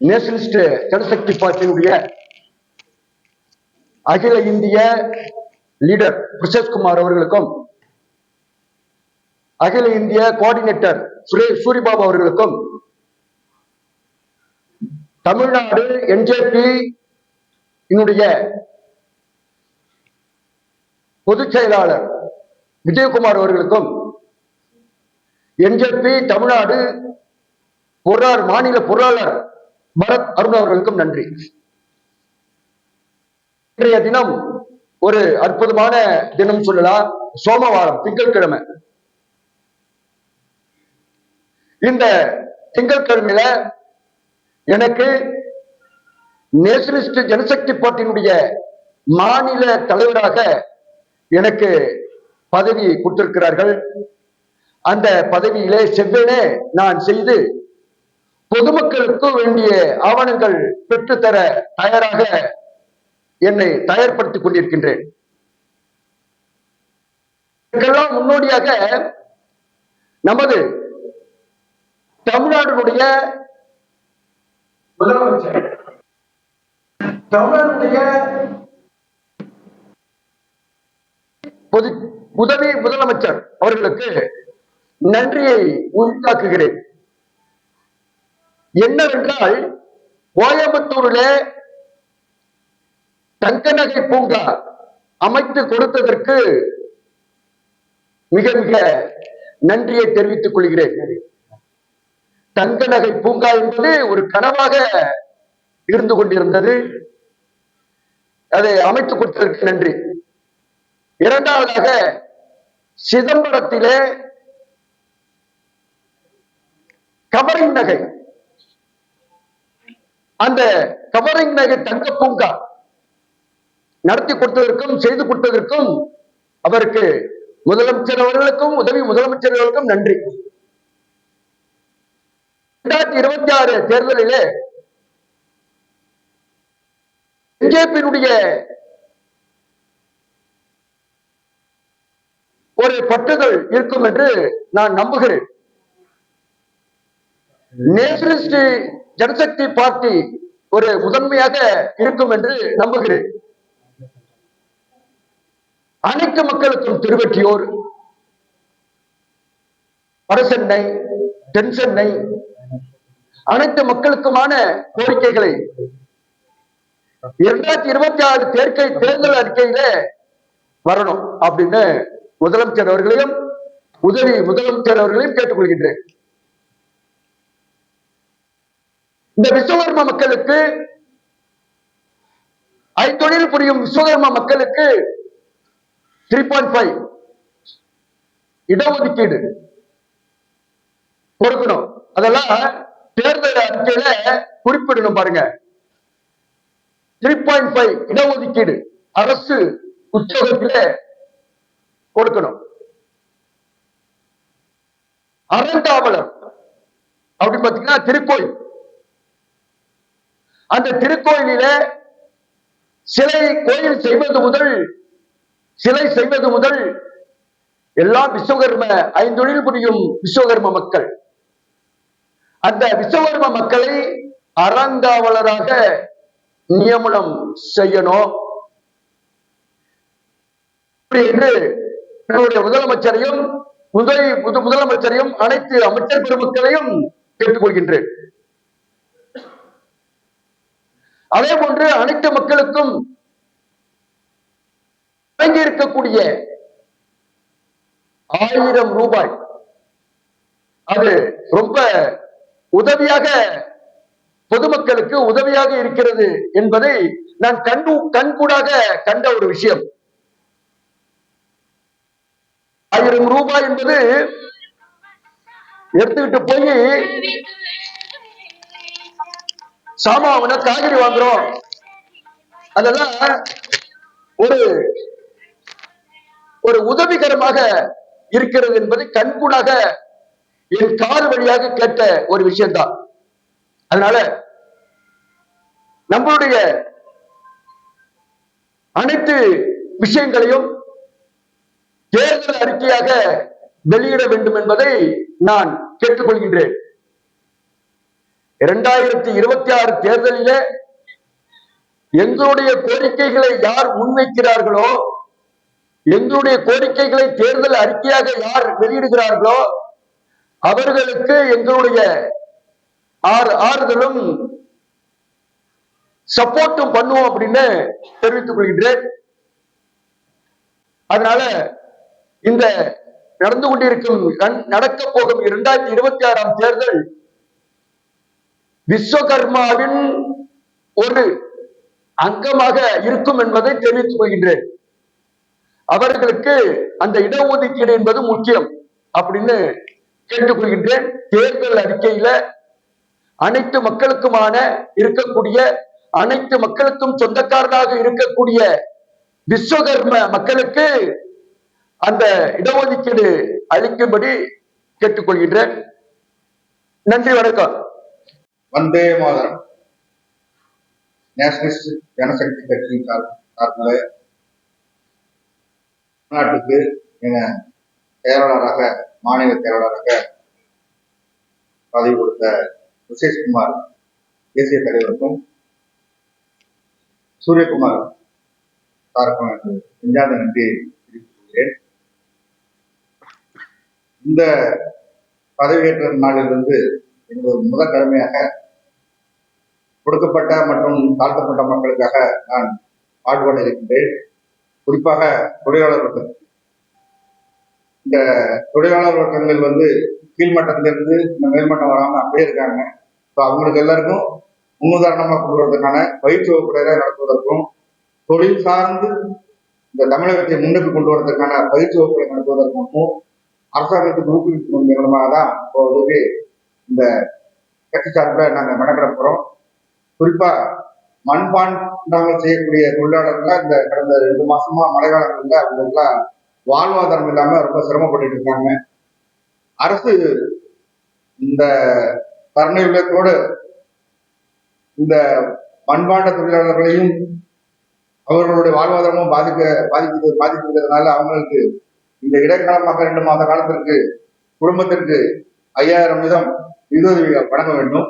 Nationalist Janshakti பார்ட்டியினுடைய அகில இந்திய leader பிரசேஷ்குமார் அவர்களுக்கும் அகில இந்திய கோஆர்டினேட்டர் சுரேஷ் சூரிபாபு அவர்களுக்கும் தமிழ்நாடு என்ஜேபி என்னுடைய பொதுச் செயலாளர் விஜயகுமார் அவர்களுக்கும் என்ஜேபி தமிழ்நாடு பொருளாளர் மாநில பொருளாளர் பரத் அருண் அவர்களுக்கும் நன்றி. இன்றைய தினம் ஒரு அற்புதமான தினம் சொல்லலாம். சோமவாரம் திங்கட்கிழமை. இந்த திங்கட்கிழமையில எனக்கு நேஷனலிஸ்ட் ஜனசக்தி பார்ட்டியினுடைய மாநில தலைவராக எனக்கு பதவி கொடுத்திருக்கிறார்கள். அந்த பதவியிலே செவ்வனே நான் செய்து பொதுமக்களுக்கு வேண்டிய ஆவணங்கள் பெற்றுத்தர தயாராக என்னை தயார்படுத்திக் கொண்டிருக்கின்றேன். இதற்கெல்லாம் முன்னோடியாக நமது தமிழ்நாடுடைய முதலமைச்சர் தமிழ்நாடுடைய பொது உதவி முதலமைச்சர் அவர்களுக்கு நன்றியை உண்டாக்குகிறேன். என்னவென்றால் கோயம்புத்தூரிலே தங்க நகை பூங்கா அமைத்து கொடுத்ததற்கு மிக மிக நன்றியை தெரிவித்துக் கொள்கிறேன். தங்க நகை பூங்கா என்பது ஒரு கனவாக இருந்து கொண்டிருந்தது. அதை அமைத்துக் கொடுத்ததற்கு நன்றி. இரண்டாவதாக சிதம்பரத்திலே கவரிங் நகை அந்த கவரிங் நகை தங்க பூங்கா நடத்தி கொடுத்ததற்கும் செய்து கொடுத்ததற்கும் அவருக்கு முதலமைச்சர் அவர்களுக்கும் உதவி முதலமைச்சர் அவர்களுக்கும் நன்றி. இரண்டாயிரத்தி இருபத்தி ஆறு தேர்தலிலே பிஜேபியினுடைய ஒரு பட்டுதல் இருக்கும் என்று நான் நம்புகிறேன். நேஷனலிஸ்ட் ஜனசக்தி பார்ட்டி ஒரு முதன்மையாக இருக்கும் என்று நம்புகிறேன். அனைத்து மக்களுக்கும் திருவெற்றியோர் வடசென்னை தென் சென்னை அனைத்து மக்களுக்குமான கோரிக்கைகளை இரண்டாயிரத்தி இருபத்தி ஆறு தேர்க்கை தேர்தல் அறிக்கையில வரணும் அப்படின்னு முதலமைச்சர் அவர்களையும் உதவி முதலமைச்சர் அவர்களையும் கேட்டுக்கொள்கின்றேன். இந்த விஸ்வகர்ம மக்களுக்கு ஐந்தொழில் புரியும் விஸ்வகர்ம மக்களுக்கு த்ரீ பாயிண்ட் ஃபைவ் இடஒதுக்கீடு கொடுக்கணும். அதெல்லாம் தேர்தல் அறிக்கையில குறிப்பிடணும் பாருங்க. த்ரீ பாயிண்ட் ஃபைவ் இடஒதுக்கீடு அரசு உத்தியோகத்தில கொடுக்கணும். அறங்காவலர் அப்படின்னு பாத்தீங்கன்னா திருக்கோயில். அந்த திருக்கோயிலில சிலை கோயில் செய்வது முதல் சிலை செய்வது முதல் எல்லாம் விஸ்வகர்ம ஐந்தொழில் புரியும் விஸ்வகர்ம மக்கள். அந்த விஸ்வகர்ம மக்களை அறங்காவலராக நியமனம் செய்யணும். அப்படி என்று முதலமைச்சரையும் முதல் முதலமைச்சரையும் அனைத்து அமைச்சர் பெருமக்களையும் கேட்டுக்கொள்கின்றேன். அதே போன்று அனைத்து மக்களுக்கும் வழங்கி இருக்கக்கூடிய ஆயிரம் ரூபாய். அது ரொம்ப உதவியாக பொதுமக்களுக்கு உதவியாக இருக்கிறது என்பதை நான் கண்டு கண்கூடாக கண்ட ஒரு விஷயம். ஆயிரம் ரூபாய் என்பது எடுத்துக்கிட்டு போய் சாமாவன காய்கறி வாங்குறோம். அதெல்லாம் ஒரு ஒரு உதவிகரமாக இருக்கிறது என்பதை கண்கூடாக என் காது வழியாக கேட்ட ஒரு விஷயம்தான். அதனால நம்மளுடைய அனைத்து விஷயங்களையும் தேர்தல் அறிக்கையாக வெளியிட வேண்டும் என்பதை நான் கேட்டுக்கொள்கின்றேன். இரண்டாயிரத்தி இருபத்தி ஆறு தேர்தலிலே எங்களுடைய கோரிக்கைகளை யார் முன்வைக்கிறார்களோ எங்களுடைய கோரிக்கைகளை தேர்தல் அறிக்கையாக யார் வெளியிடுகிறார்களோ அவர்களுக்கு எங்களுடைய ஆறு ஆறுதலும் சப்போர்ட்டும் பண்ணுவோம் அப்படின்னு தெரிவித்துக் கொள்கின்றேன். அதனால இந்த நடந்து கொண்டிருக்கும் நடக்க போகும் இரண்டாயிரத்தி இருபத்தி ஆறாம் தேர்தல் விஸ்வகர்மாவின் ஒரு அங்கமாக இருக்கும் என்பதை தெரிவித்துக் கொள்கின்றேன். அவர்களுக்கு அந்த இடஒதுக்கீடு என்பது முக்கியம் அப்படின்னு கேட்டுக்கொள்கின்றேன் தேர்தல் அறிக்கையில அனைத்து மக்களுக்குமான இருக்கக்கூடிய அனைத்து மக்களுக்கும் சொந்தக்காரராக இருக்கக்கூடிய விஸ்வகர்ம மக்களுக்கு அந்த இடஒதுக்கீடு அளிக்கும்படி கேட்டுக்கொள்கின்றேன் நன்றி வணக்கம். வந்தே மாதரம். நேஷனலிஸ்ட் ஜனசக்தி கட்சி சார்பில் தமிழ்நாட்டுக்கு என செயலாளராக மாநில செயலாளராக பதவி கொடுத்த விசேஷ்குமார் தேசிய தலைவருக்கும் சூரியகுமார் சாருக்கும் எனக்கு நெஞ்சார்ந்த நன்றி தெரிவித்துக்கொள்கிறேன். இந்த பதவியேற்ற நாளிலிருந்து எனது முதல் கடமையாக கொடுக்கப்பட்ட மற்றும் தாழ்த்தப்பட்ட மக்களுக்காக நான் பாடுபட இருக்கின்றேன். குறிப்பாக தொழிலாளர் வர்க்கம். இந்த தொழிலாளர் வர்க்கங்கள் வந்து கீழ்மட்டத்திலிருந்து இந்த மேல்மட்டம் வராமல் அப்படியே இருக்காங்க. ஸோ அவங்களுக்கு எல்லாருக்கும் முன்னுதாரணமாக கொடுக்கறதுக்கான பயிற்சி வகுப்புகளை நடத்துவதற்கும் தொழில் சார்ந்து இந்த தமிழகத்தை முன்னுக்கு கொண்டு வரதுக்கான பயிற்சி வகுப்புகளை நடத்துவதற்கும் அரசாங்கத்துக்கு ஊக்குவிக்கும் மூலமாக தான் இப்போதைக்கு இந்த கட்சி சார்பில் நாங்கள் மெனக்கிட போகிறோம் குறிப்பா மண்பாண்டங்கள் செய்யக்கூடிய தொழிலாளர்கள் இந்த கடந்த ரெண்டு மாசமா மழை காலங்கள்ல அவங்களுக்குலாம் வாழ்வாதாரம் இல்லாம ரொம்ப சிரமப்பட்டு இருக்காங்க. அரசு இந்த கருணை உள்ளத்தோடு இந்த மண்பாண்ட தொழிலாளர்களையும் அவர்களுடைய வாழ்வாதாரமும் பாதிக்க பாதிக்கிறது பாதிக்கிறதுனால அவங்களுக்கு இந்த இடைக்காலமாக ரெண்டு மாத காலத்திற்கு குடும்பத்திற்கு ஐயாயிரம் வீதம் நிதியுதவி வழங்க வேண்டும்.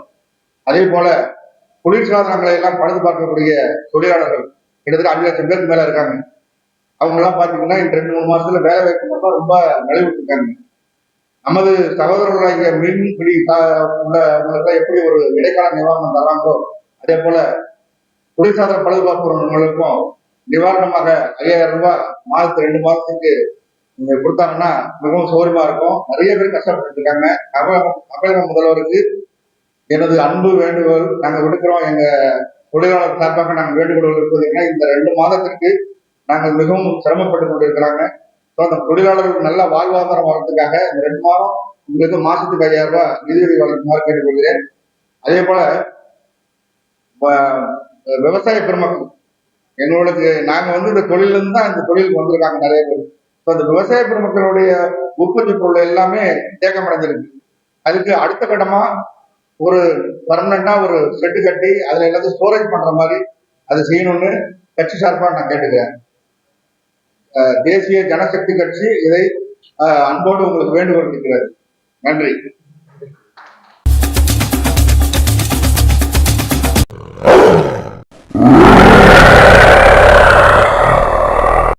அதே போல குளிர்சாதனங்களை எல்லாம் பழுது பார்க்கக்கூடிய தொழிலாளர்கள். கிட்டத்தட்ட அஞ்சு லட்சம் பேருக்கு மேல இருக்காங்க. அவங்க எல்லாம் பாத்தீங்கன்னா ரெண்டு மூணு மாசத்துல வேலை வாய்ப்பு மட்டும் ரொம்ப நிலைவிட்டு இருக்காங்க நமது சகோதரர்களாகிய மீன்பிடி உள்ளவங்களுக்கு எப்படி ஒரு இடைக்கால நிவாரணம் தராங்களோ அதே போல குளிர்சாதன பழுது பார்ப்பவர்களுக்கும் நிவாரணமாக ஐயாயிரம் ரூபாய் மாதத்துக்கு ரெண்டு மாதத்துக்கு நீங்க கொடுத்தாங்கன்னா மிகவும் சௌரியமா இருக்கும். நிறைய பேர் கஷ்டப்பட்டு இருக்காங்க. தமிழக தமிழக முதல்வருக்கு எனது அன்பு வேண்டுகோள் நாங்கள் விடுக்கிறோம். எங்க தொழிலாளர் சார்பாக நாங்கள் வேண்டுகோள் இருப்பது இந்த ரெண்டு மாதத்திற்கு நாங்கள் மிகவும் சிரமப்பட்டு கொண்டிருக்கிறாங்க. ஸோ அந்த தொழிலாளர்கள் நல்ல வாழ்வாதாரம் வர்றதுக்காக இந்த ரெண்டு மாதம் உங்களுக்கு மாசத்துக்கு ஐயாயிரம் ரூபாய் நிதியுதவி வழங்குமாறு கேட்டுக்கொள்கிறேன். அதே போல விவசாய பெருமக்கள் எங்களுக்கு நாங்க வந்து இந்த தொழிலிருந்து தான் இந்த தொழிலுக்கு வந்திருக்காங்க நிறைய பேர். ஸோ அந்த விவசாய பெருமக்களுடைய உற்பத்தி பொருள் எல்லாமே தேக்கமடைஞ்சிருக்கு. அதுக்கு அடுத்த கட்டமா ஒரு பர்மனண்டா ஒரு செட்டு கட்டி அதுல எல்லாத்தையும் ஸ்டோரேஜ் பண்ற மாதிரி அதை செய்யணும்னு கட்சி சார்பா நான் கேட்டுக்கிறேன். தேசிய ஜனசக்தி கட்சி இதை அன்போடு உங்களுக்கு வேண்டுகோள் இருக்கிறது நன்றி.